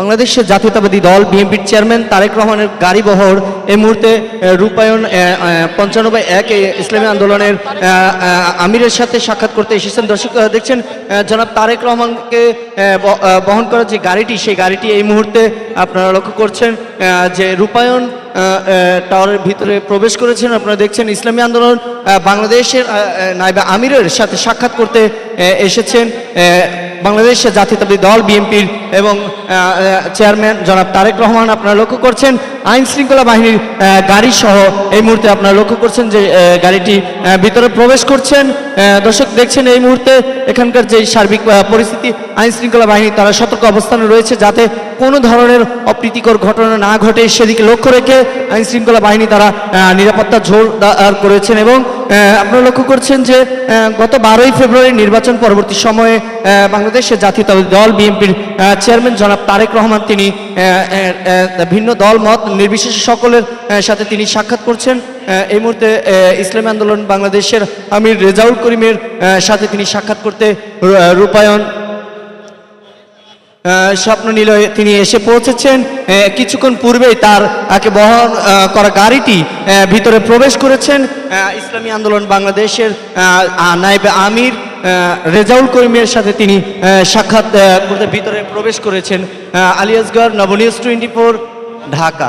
বাংলাদেশের জাতীয়তাবাদী দল বিএনপির চেয়ারম্যান তারেক রহমানের গাড়ি বহর এই মুহূর্তে রূপায়ণ পঞ্চানব্বই এক ইসলামী আন্দোলনের আমিরের সাথে সাক্ষাৎ করতে এসেছেন। দর্শক দেখছেন জনাব তারেক রহমানকে বহন করা যে গাড়িটি, সেই গাড়িটি এই মুহূর্তে আপনারা লক্ষ্য করছেন যে রূপায়ণ টাওয়ারের ভিতরে প্রবেশ করেছেন। আপনারা দেখছেন ইসলামী আন্দোলন বাংলাদেশের নাইবা আমিরের সাথে সাক্ষাৎ করতে এসেছেন। আহ, বাংলাদেশের জাতীয়তাবাদী দল বিএনপির এবং চেয়ারম্যান জনাব তারেক রহমান আপনারা লক্ষ্য করছেন। আইন শৃঙ্খলা বাহিনীর গাড়ি সহ এই মুহূর্তে আপনারা লক্ষ্য করছেন যে গাড়িটি ভিতরে প্রবেশ করছেন। দর্শক দেখছেন এই মুহূর্তে এখানকার যে সার্বিক পরিস্থিতি আইন শৃঙ্খলা বাহিনী তারা সতর্ক অবস্থানে রয়েছে যাতে কোনো ধরনের অপ্রীতিকর ঘটনা না ঘটে, সেদিকে লক্ষ্য রেখে আইন শৃঙ্খলা বাহিনী তারা নিরাপত্তা জোরদার করেছেন এবং আপনারা লক্ষ্য করছেন যে গত বারোই ফেব্রুয়ারি নির্বাচন পরবর্তী সময়ে বাংলাদেশের জাতীয়তাবাদী দল বিএনপির চেয়ারম্যান জনাব তারেক রহমান তিনি ভিন্ন দল, মত নির্বিশেষে সকলের সাথে তিনি সাক্ষাৎ করছেন। এই মুহূর্তে ইসলামী আন্দোলন বাংলাদেশের আমির রেজাউল করিমের সাথে তিনি সাক্ষাৎ করতে রূপায়ণ স্বপ্ন নিল তিনি এসে পৌঁছেছেন। কিছুক্ষণ পূর্বেই তার আকে বহন করা গাড়িটি ভিতরে প্রবেশ করেছেন। ইসলামী আন্দোলন বাংলাদেশের নাইবে আমির রেজাউল করিমের সাথে তিনি সাক্ষাৎ করতে ভিতরে প্রবেশ করেছেন। আলিয়াসগড়, নবনিউজ টোয়েন্টি ঢাকা।